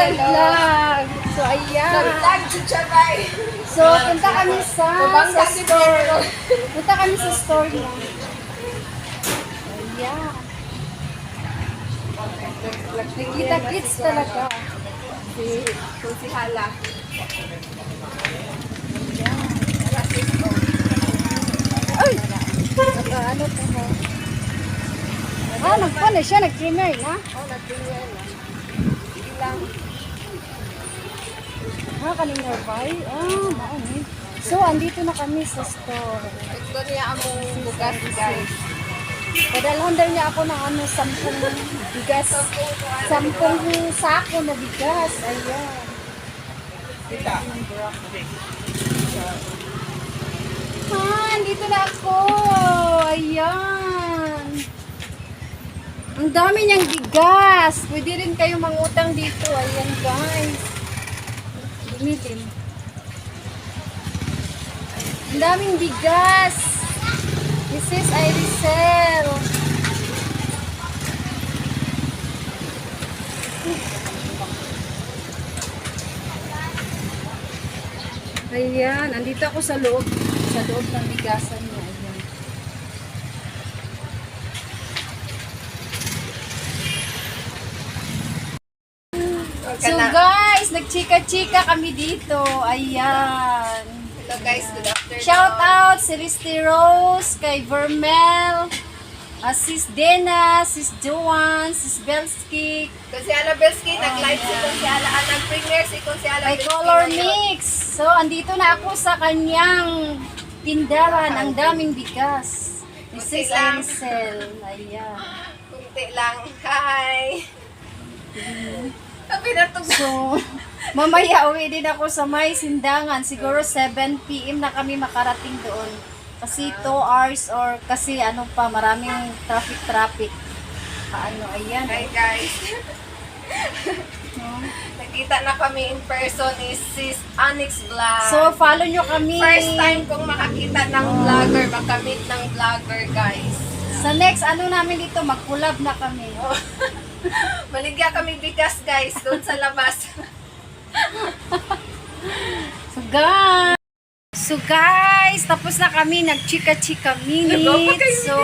Aisel Vlog. So ayan. Nagtag si Chabay. So punta kami sa, sa store. Punta kami sa store niya. Ayan. Nakita kids talaga. Si si Hala. Ay! Ano to mo? Ah, nagpan na siya, nag-trimmer na. Oh, nagtingin na. Ilang. Ah, kaning herbal. Ah, maano. So, andito na kami sa store. Ito niya among bugas guys. Padalhan daw niya ako ng ano, sampung bigas. Sampung sako na bigas. Ayan. Ah, andito na ako. Ayan. Ang dami niyang bigas. Pwede rin kayo mangutang dito. Ayan, guys. Dumilim. Ang daming bigas. This is Irisel. Ayan, andito ako sa loob. Sa loob ng bigasan niya. Ayan. So guys, nagchika-chika kami dito. Ayan. Hello guys, good afternoon. Shout out si Risty Rose, kay Vermel, uh, Sis Dena, Sis Joan, Sis Belsky, Kung si Ala Belski, nag-live si kung si Ala, ah, nag-premiere si kung si Ala kay Belski Color. Mix. So, andito na ako sa kanyang tindahan. Ang daming bigas. This is lang. Anisel. Ayan. Kunti lang. Hi! Na to. So, mamaya uwi din ako sa may sindangan. Siguro 7 p.m. na kami makarating doon. Kasi 2 hours or kasi ano pa, maraming traffic-traffic. Paano, ayan. Hi guys. Nakita na kami in person ni Sis Onyx Vlog. So, follow nyo kami. First time kong makakita ng vlogger, makamit ng vlogger guys. Sa next, ano namin dito, mag-collab na kami. Maligya kami bigas guys, doon sa labas. So, guys. So, guys, tapos na kami, nag-chika-chika minute. So,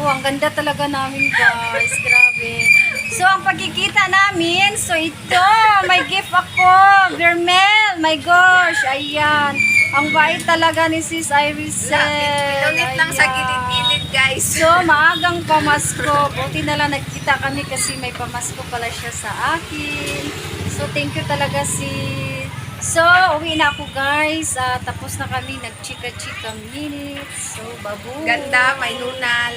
oh, ang ganda talaga namin, guys. Grabe. So, ang pagkikita namin, so ito, may gift ako. Vermel, my gosh, ayan. Ang bait talaga ni Sis Irisel. Pinunit lang sa gilid-gilid guys. So, maagang pamasko. Buti na lang nagkita kami kasi may pamasko pala siya sa akin. So, thank you talaga si... So, uwi na ako guys. Ah, tapos na kami nag-chika-chika minutes. So, babu. Ganda, may nunal.